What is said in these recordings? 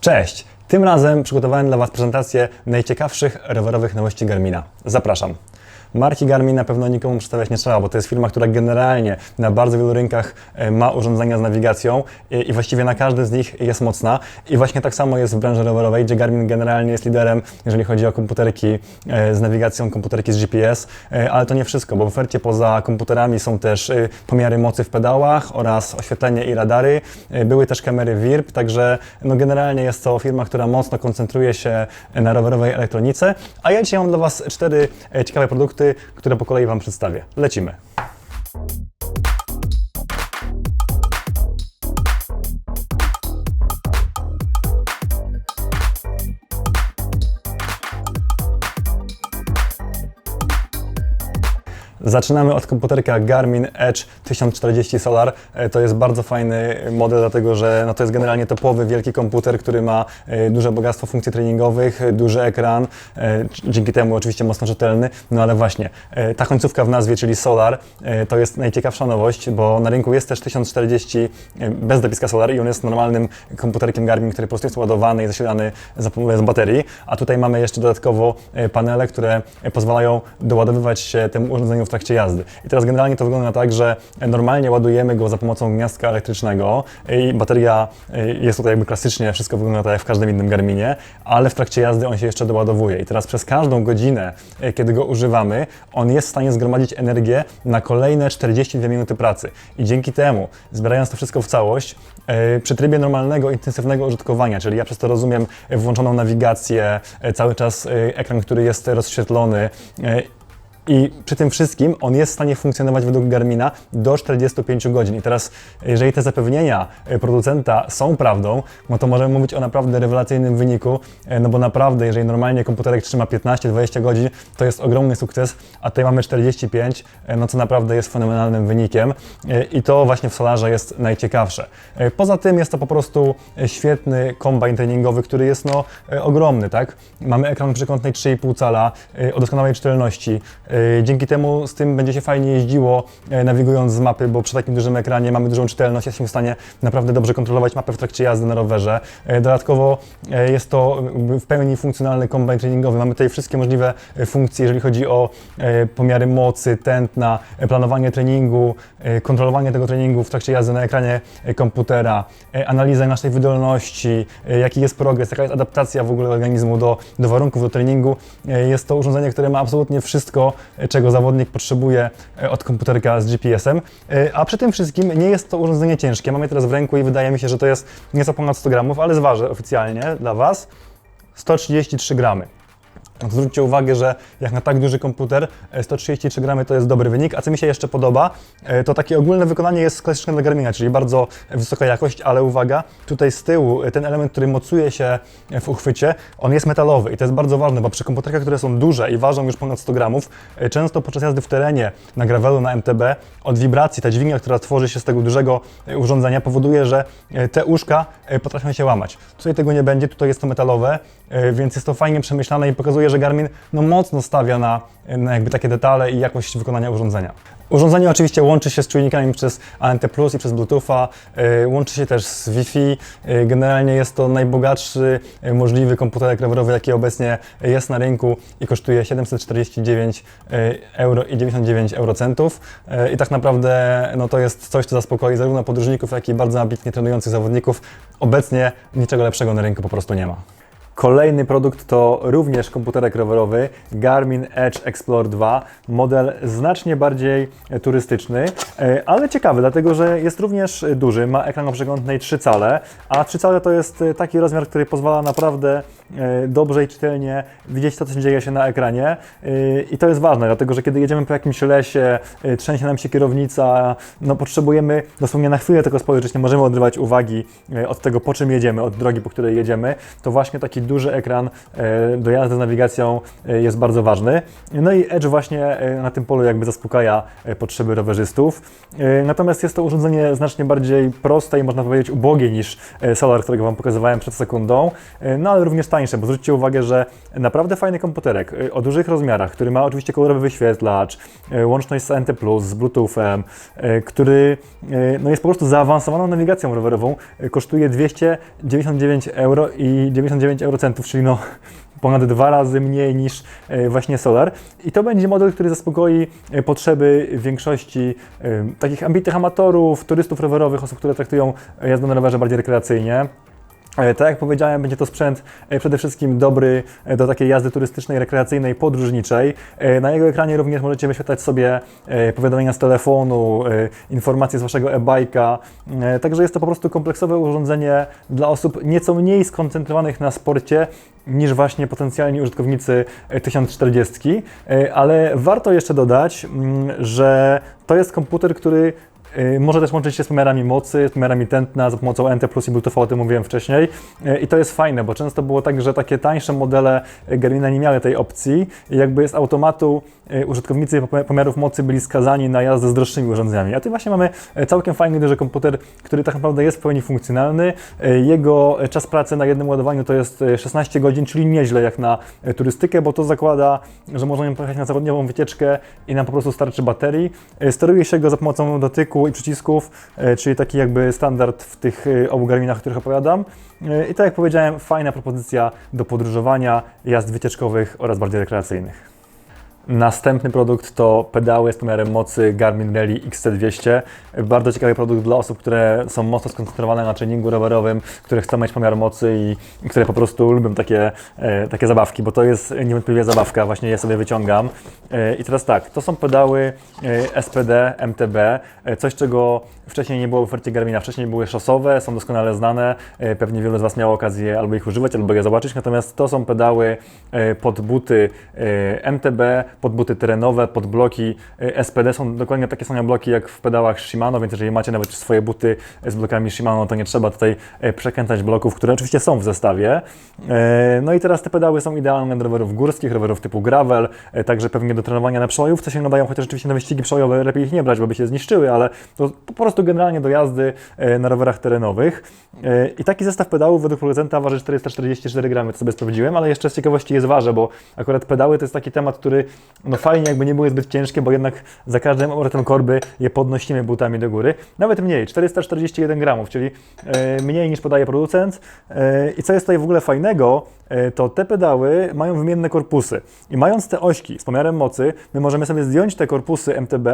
Cześć! Tym razem przygotowałem dla Was prezentację najciekawszych rowerowych nowości Garmina. Zapraszam. Marki Garmin na pewno nikomu przedstawiać nie trzeba, bo to jest firma, która generalnie na bardzo wielu rynkach e, ma urządzenia z nawigacją i i właściwie na każdy z nich jest mocna. I właśnie tak samo jest w branży rowerowej, gdzie Garmin generalnie jest liderem, jeżeli chodzi o komputerki e, z nawigacją, komputerki z GPS, E, ale to nie wszystko, bo w ofercie poza komputerami są też e, pomiary mocy w pedałach oraz oświetlenie i radary. E, Były też kamery WIRP, także no generalnie jest to firma, która mocno koncentruje się na rowerowej elektronice. A ja dzisiaj mam dla Was cztery e, ciekawe produkty, które po kolei Wam przedstawię. Lecimy. Zaczynamy od komputerka Garmin Edge 1040 Solar. E, To jest bardzo fajny model, dlatego że no to jest generalnie topowy wielki komputer, który ma e, duże bogactwo funkcji treningowych, e, duży ekran, dzięki temu oczywiście mocno czytelny. No ale właśnie, ta końcówka w nazwie, czyli Solar, to jest najciekawsza nowość, bo na rynku jest też 1040 e, bez dopiska Solar i on jest normalnym komputerkiem Garmin, który po prostu jest ładowany i zasilany za pomocą baterii. A tutaj mamy jeszcze dodatkowo panele, które pozwalają doładowywać się temu urządzeniu w trakcie jazdy. I teraz generalnie to wygląda tak, że normalnie ładujemy go za pomocą gniazdka elektrycznego i bateria e, jest tutaj jakby klasycznie, wszystko wygląda tak jak w każdym innym Garminie, ale w trakcie jazdy on się jeszcze doładowuje. I teraz przez każdą godzinę, e, kiedy go używamy, on jest w stanie zgromadzić energię na kolejne 42 minuty pracy. I dzięki temu, zbierając to wszystko w całość, e, przy trybie normalnego, intensywnego użytkowania, czyli ja przez to rozumiem włączoną nawigację, cały czas ekran, który jest rozświetlony, i przy tym wszystkim on jest w stanie funkcjonować według Garmina do 45 godzin. I teraz, jeżeli te zapewnienia e, producenta są prawdą, no to możemy mówić o naprawdę rewelacyjnym wyniku, e, no bo naprawdę, jeżeli normalnie komputerek trzyma 15-20 godzin, to jest ogromny sukces, a tutaj mamy 45, e, no co naprawdę jest fenomenalnym wynikiem. I to właśnie w Solarze jest najciekawsze. Poza tym jest to po prostu świetny kombajn treningowy, który jest no ogromny, tak? Mamy ekran przekątnej 3,5 cala o doskonałej czytelności. E, Dzięki temu z tym będzie się fajnie jeździło, e, nawigując z mapy, bo przy takim dużym ekranie mamy dużą czytelność, jesteśmy w stanie naprawdę dobrze kontrolować mapę w trakcie jazdy na rowerze. E, Dodatkowo jest to w pełni funkcjonalny kombajn treningowy. Mamy tutaj wszystkie możliwe funkcje, jeżeli chodzi o pomiary mocy, tętna, planowanie treningu, kontrolowanie tego treningu w trakcie jazdy na ekranie komputera, analizę naszej wydolności, jaki jest progres, jaka jest adaptacja w ogóle organizmu do, do warunków do treningu. Jest to urządzenie, które ma absolutnie wszystko, czego zawodnik potrzebuje e, od komputerka z GPS-em, E, a przy tym wszystkim nie jest to urządzenie ciężkie. Mamy teraz w ręku i wydaje mi się, że to jest nieco ponad 100 gramów, ale zważę oficjalnie dla Was 133 gramy. No Zwróćcie uwagę, że jak na tak duży komputer, e, 133 gramy to jest dobry wynik. A co mi się jeszcze podoba, e, to takie ogólne wykonanie jest klasyczne dla Garmina, czyli bardzo wysoka jakość, ale uwaga, tutaj z tyłu e, ten element, który mocuje się e, w uchwycie, on jest metalowy i to jest bardzo ważne, bo przy komputerkach, które są duże i ważą już ponad 100 gramów, e, często podczas jazdy w terenie, na gravelu, na MTB, od wibracji, ta dźwignia, która tworzy się z tego dużego e, urządzenia, powoduje, że e, te uszka e, potrafią się łamać. Tutaj tego nie będzie, tutaj jest to metalowe, e, więc jest to fajnie przemyślane i pokazuje, że Garmin no, mocno stawia na, na jakby takie detale i jakość wykonania urządzenia. Urządzenie oczywiście łączy się z czujnikami przez ANT Plus i przez Bluetootha, e, łączy się też z Wi-Fi. E, Generalnie jest to najbogatszy e, możliwy komputerek rowerowy, jaki obecnie jest na rynku i kosztuje 749 e, euro i 99 eurocentów. I tak naprawdę no, to jest coś, co zaspokoi zarówno podróżników, jak i bardzo ambitnie trenujących zawodników. Obecnie niczego lepszego na rynku po prostu nie ma. Kolejny produkt to również komputerek rowerowy Garmin Edge Explorer 2, model znacznie bardziej turystyczny, e, ale ciekawy, dlatego że jest również duży, ma ekran o przekątnej 3 cale, a 3 cale to jest e, taki rozmiar, który pozwala naprawdę e, dobrze i czytelnie widzieć to, co dzieje się na ekranie. I to jest ważne, dlatego że kiedy jedziemy po jakimś lesie, trzęsie nam się kierownica, no potrzebujemy dosłownie na chwilę tylko spojrzeć, nie możemy odrywać uwagi od tego, po czym jedziemy, od drogi, po której jedziemy, to właśnie taki duży ekran e, do jazdy z nawigacją e, jest bardzo ważny. No i Edge właśnie e, na tym polu jakby zaspokaja potrzeby rowerzystów. Natomiast jest to urządzenie znacznie bardziej proste i można powiedzieć ubogie niż Solar, którego Wam pokazywałem przed sekundą, no ale również tańsze, bo zwróćcie uwagę, że naprawdę fajny komputerek o dużych rozmiarach, który ma oczywiście kolorowy wyświetlacz, łączność z NT+, z Bluetoothem, który no jest po prostu zaawansowaną nawigacją rowerową, kosztuje 299 euro i 99 eurocentów, czyli no ponad dwa razy mniej niż e, właśnie Solar. I to będzie model, który zaspokoi e, potrzeby większości e, takich ambitnych amatorów, turystów rowerowych, osób, które traktują jazdę na rowerze bardziej rekreacyjnie. E, Tak jak powiedziałem, będzie to sprzęt e, przede wszystkim dobry e, do takiej jazdy turystycznej, rekreacyjnej, podróżniczej. Na jego ekranie również możecie wyświetlać sobie powiadomienia z telefonu, informacje z waszego e-bajka. E, Także jest to po prostu kompleksowe urządzenie dla osób nieco mniej skoncentrowanych na sporcie niż właśnie potencjalni użytkownicy e, 1040. E, Ale warto jeszcze dodać, mm, że to jest komputer, który Może też łączyć się z pomiarami mocy, z pomiarami tętna za pomocą NT Plus i Bluetooth, o tym mówiłem wcześniej. Yy, I to jest fajne, bo często było tak, że takie tańsze modele Garmina nie miały tej opcji i jakby z automatu yy, użytkownicy pom- pomiarów mocy byli skazani na jazdę z droższymi urządzeniami. A tu właśnie mamy całkiem fajny, duży komputer, który tak naprawdę jest w pełni funkcjonalny. Jego czas pracy na jednym ładowaniu to jest yy, 16 godzin, czyli nieźle jak na turystykę, bo to zakłada, że nim pojechać na całodzienną wycieczkę i nam po prostu starczy baterii. Steruje się go za pomocą dotyku i przycisków, e, czyli taki jakby standard w tych e, obu Garminach, o których opowiadam. E, I tak jak powiedziałem, fajna propozycja do podróżowania, jazd wycieczkowych oraz bardziej rekreacyjnych. Następny produkt to pedały z pomiarem mocy Garmin Rally XC200. Bardzo ciekawy produkt dla osób, które są mocno skoncentrowane na treningu rowerowym, które chcą mieć pomiar mocy i, które po prostu lubią takie, e, takie zabawki, bo to jest niewątpliwie zabawka, właśnie je sobie wyciągam. E, I teraz tak, to są pedały e, SPD, MTB, coś czego wcześniej nie było w ofercie Garmina. Wcześniej były szosowe, są doskonale znane, pewnie wielu z Was miało okazję albo ich używać, albo je zobaczyć, natomiast to są pedały pod buty MTB, pod buty terenowe, pod bloki e, SPD. Są dokładnie takie same bloki jak w pedałach Shimano, więc jeżeli macie nawet swoje buty z blokami Shimano, to nie trzeba tutaj e, przekręcać bloków, które oczywiście są w zestawie. E, No i teraz te pedały są idealne do rowerów górskich, rowerów typu gravel, także pewnie do trenowania na przełajówce się nadają, chociaż oczywiście na wyścigi przełajowe lepiej ich nie brać, bo by się zniszczyły, ale to po prostu generalnie do jazdy na rowerach terenowych. I taki zestaw pedałów według producenta waży 444 gramy, to sobie sprawdziłem, ale jeszcze z ciekawości jest waży, bo akurat pedały to jest taki temat, który no fajnie jakby nie były zbyt ciężkie, bo jednak za każdym obrotem korby je podnosimy butami do góry. Nawet mniej, 441 gramów, czyli e, mniej niż podaje producent. E, I co jest tutaj w ogóle fajnego, e, to te pedały mają wymienne korpusy. I mając te ośki z pomiarem mocy, my możemy sobie zdjąć te korpusy MTB,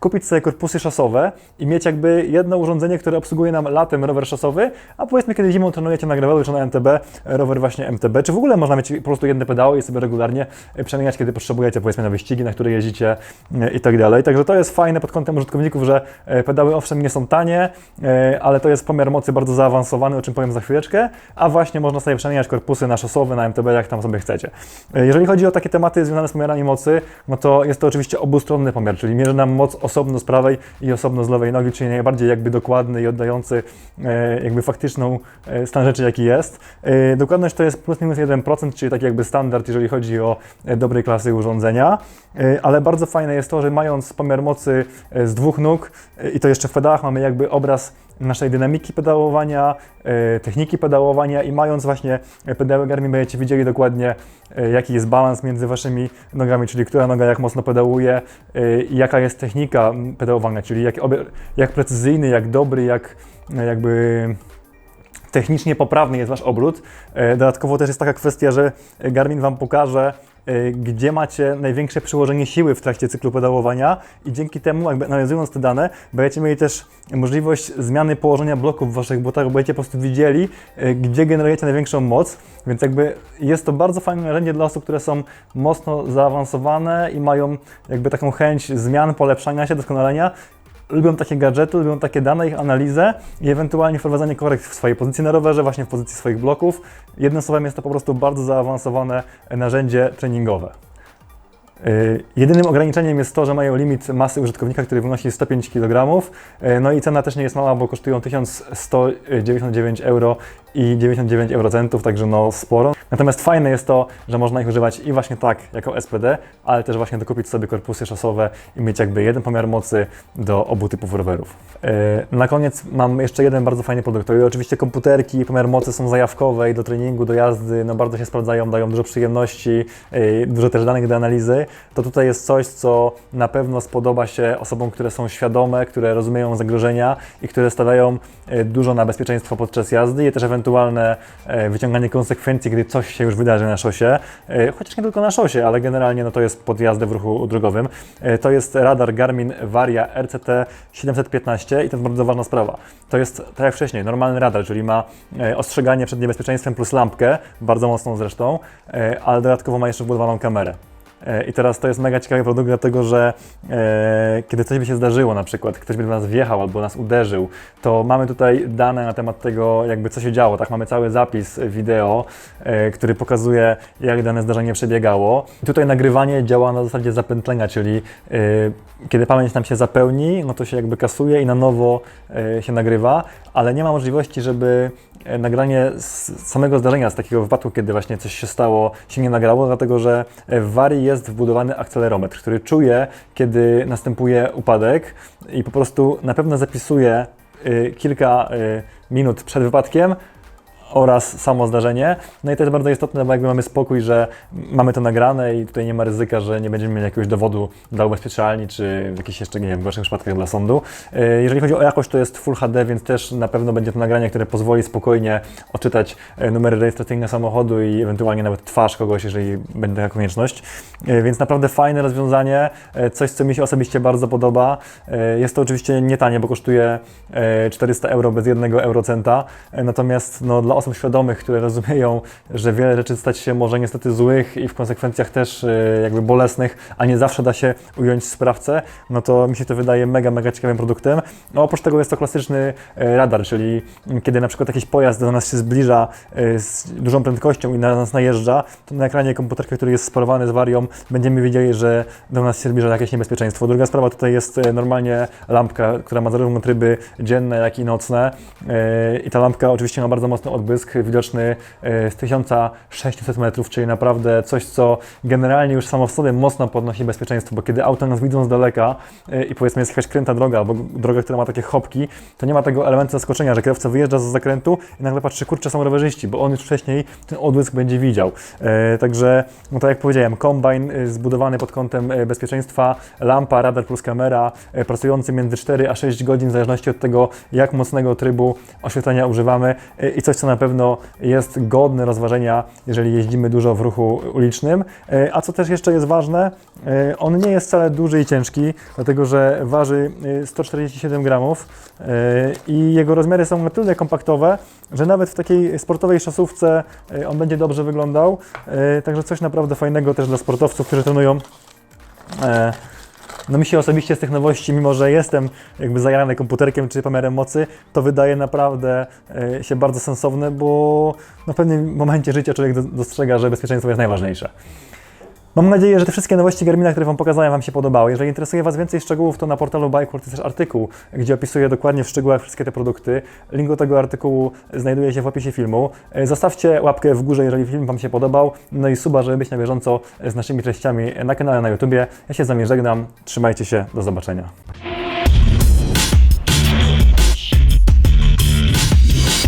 kupić sobie korpusy szosowe i mieć jakby jedno urządzenie, które obsługuje nam latem rower szosowy, a powiedzmy, kiedy zimą trenujecie na gravelu czy na MTB, rower właśnie MTB, czy w ogóle można mieć po prostu jedne pedały i sobie regularnie przemieniać, kiedy potrzebujecie, powiedzmy na wyścigi, na które jeździcie e, i tak dalej. Także to jest fajne pod kątem użytkowników, że e, pedały owszem nie są tanie, e, ale to jest pomiar mocy bardzo zaawansowany, o czym powiem za chwileczkę, a właśnie można sobie przemieniać korpusy na szosowe, na MTB, jak tam sobie chcecie. Jeżeli chodzi o takie tematy związane z pomiarami mocy, no to jest to oczywiście obustronny pomiar, czyli mierzy nam moc osobno z prawej i osobno z lewej nogi, czyli najbardziej jakby dokładny i oddający jakby faktyczną stan rzeczy, jaki jest. Dokładność to jest plus minus 1%, czyli taki jakby standard, jeżeli chodzi o dobrej klasy urządzenia, E, ale bardzo fajne jest to, że mając pomiar mocy e, z dwóch nóg e, i to jeszcze w pedałach mamy jakby obraz naszej dynamiki pedałowania, techniki pedałowania i mając właśnie pedały Garmin będziecie widzieli dokładnie jaki jest balans między waszymi nogami, czyli która noga jak mocno pedałuje i jaka jest technika pedałowania, czyli jak, jak precyzyjny, jak dobry, jak jakby technicznie poprawny jest Wasz obrót. Dodatkowo też jest taka kwestia, że Garmin Wam pokaże, gdzie macie największe przyłożenie siły w trakcie cyklu pedałowania i dzięki temu, jakby analizując te dane, będziecie mieli też możliwość zmiany położenia bloków w Waszych butach, bo będziecie po prostu widzieli, e, gdzie generujecie największą moc, więc jakby jest to bardzo fajne narzędzie dla osób, które są mocno zaawansowane i mają jakby taką chęć zmian, polepszania się, doskonalenia, lubią takie gadżety, lubią takie dane, ich analizę i ewentualnie wprowadzanie korekt w swojej pozycji na rowerze, właśnie w pozycji swoich bloków. Jednym słowem jest to po prostu bardzo zaawansowane narzędzie treningowe. Yy, Jedynym ograniczeniem jest to, że mają limit masy użytkownika, który wynosi 105 kg. Yy, No i cena też nie jest mała, bo kosztują 1199 euro i 99 eurocentów, także no sporo. Natomiast fajne jest to, że można ich używać i właśnie tak jako SPD, ale też właśnie dokupić sobie korpusy szosowe i mieć jakby jeden pomiar mocy do obu typów rowerów. Yy, Na koniec mam jeszcze jeden bardzo fajny produkt. To oczywiście komputerki i pomiar mocy są zajawkowe i do treningu, do jazdy, no bardzo się sprawdzają, dają dużo przyjemności, yy, dużo też danych do analizy. To tutaj jest coś, co na pewno spodoba się osobom, które są świadome, które rozumieją zagrożenia i które stawiają yy, dużo na bezpieczeństwo podczas jazdy i też ewentualne yy, wyciąganie konsekwencji, gdy coś się już wydarzy na szosie, yy, chociaż nie tylko na szosie, ale generalnie no to jest pod jazdę w ruchu drogowym. Yy, To jest radar Garmin Varia RCT 715 i to jest bardzo ważna sprawa. To jest tak jak wcześniej, normalny radar, czyli ma e, ostrzeganie przed niebezpieczeństwem plus lampkę, bardzo mocną zresztą, e, ale dodatkowo ma jeszcze wbudowaną kamerę. E, I teraz to jest mega ciekawy produkt, dlatego że e, kiedy coś by się zdarzyło, na przykład ktoś by do nas wjechał albo nas uderzył, to mamy tutaj dane na temat tego, jakby co się działo. Tak, mamy cały zapis wideo, e, który pokazuje, jak dane zdarzenie przebiegało. I tutaj nagrywanie działa na zasadzie zapętlenia, czyli e, kiedy pamięć nam się zapełni, no to się jakby kasuje i na nowo e, się nagrywa, ale nie ma możliwości, żeby e, nagranie z samego zdarzenia, z takiego wypadku, kiedy właśnie coś się stało, się nie nagrało, dlatego że e, w Warii jest wbudowany akcelerometr, który czuje, kiedy następuje upadek i po prostu na pewno zapisuje y, kilka y, minut przed wypadkiem oraz samo zdarzenie. No i to jest bardzo istotne, bo jakby mamy spokój, że mamy to nagrane i tutaj nie ma ryzyka, że nie będziemy mieli jakiegoś dowodu dla ubezpieczalni, czy w jakichś jeszcze, nie wiem, gorszych przypadkach dla sądu. Yy, Jeżeli chodzi o jakość, to jest Full HD, więc też na pewno będzie to nagranie, które pozwoli spokojnie odczytać e, numery rejestracyjne samochodu i ewentualnie nawet twarz kogoś, jeżeli będzie taka konieczność. Yy, Więc naprawdę fajne rozwiązanie, e, coś, co mi się osobiście bardzo podoba. E, Jest to oczywiście nie tanie, bo kosztuje e, 400 euro bez jednego eurocenta, E, natomiast no, dla osób świadomych, które rozumieją, że wiele rzeczy stać się może niestety złych i w konsekwencjach też e, jakby bolesnych, a nie zawsze da się ująć sprawcę, no to mi się to wydaje mega, mega ciekawym produktem. No, oprócz tego jest to klasyczny e, radar, czyli kiedy na przykład jakiś pojazd do nas się zbliża e, z dużą prędkością i na nas najeżdża, to na ekranie komputerka, który jest sparowany z warią, będziemy wiedzieli, że do nas się zbliża jakieś niebezpieczeństwo. Druga sprawa tutaj jest normalnie lampka, która ma zarówno tryby dzienne, jak i nocne i ta lampka oczywiście ma bardzo mocny odbłysk, widoczny e, z 1600 metrów, czyli naprawdę coś, co generalnie już samo w sobie mocno podnosi bezpieczeństwo, bo kiedy auta nas widzą z daleka e, i powiedzmy jest jakaś kręta droga albo droga, która ma takie hopki, to nie ma tego elementu zaskoczenia, że kierowca wyjeżdża z zakrętu i nagle patrzy, kurczę, są rowerzyści, bo on już wcześniej ten odbłysk będzie widział. E, Także, no tak jak powiedziałem, kombajn zbudowany pod kątem bezpieczeństwa, lampa, radar plus kamera, pracujący między 4 a 6 godzin, w zależności od tego, jak mocnego trybu oświetlenia używamy i coś, co na pewno jest godne rozważenia, jeżeli jeździmy dużo w ruchu ulicznym. E, A co też jeszcze jest ważne, e, on nie jest wcale duży i ciężki, dlatego że waży e, 147 gramów e, i jego rozmiary są na tyle kompaktowe, że nawet w takiej sportowej szosówce on będzie dobrze wyglądał. Także coś naprawdę fajnego też dla sportowców, którzy trenują. No mi się osobiście z tych nowości, mimo że jestem jakby zajarany komputerkiem czy pomiarem mocy, to wydaje naprawdę e, się bardzo sensowne, bo no w pewnym momencie życia człowiek do- dostrzega, że bezpieczeństwo jest najważniejsze. Mam nadzieję, że te wszystkie nowości Garmina, które Wam pokazałem, Wam się podobały. Jeżeli interesuje Was więcej szczegółów, to na portalu Bikeworld jest też artykuł, gdzie opisuję dokładnie w szczegółach wszystkie te produkty. Link do tego artykułu znajduje się w opisie filmu. E, Zostawcie łapkę w górze, jeżeli film Wam się podobał, no i suba, żeby być na bieżąco z naszymi treściami na kanale na YouTubie. Ja się z Wami żegnam, trzymajcie się, do zobaczenia.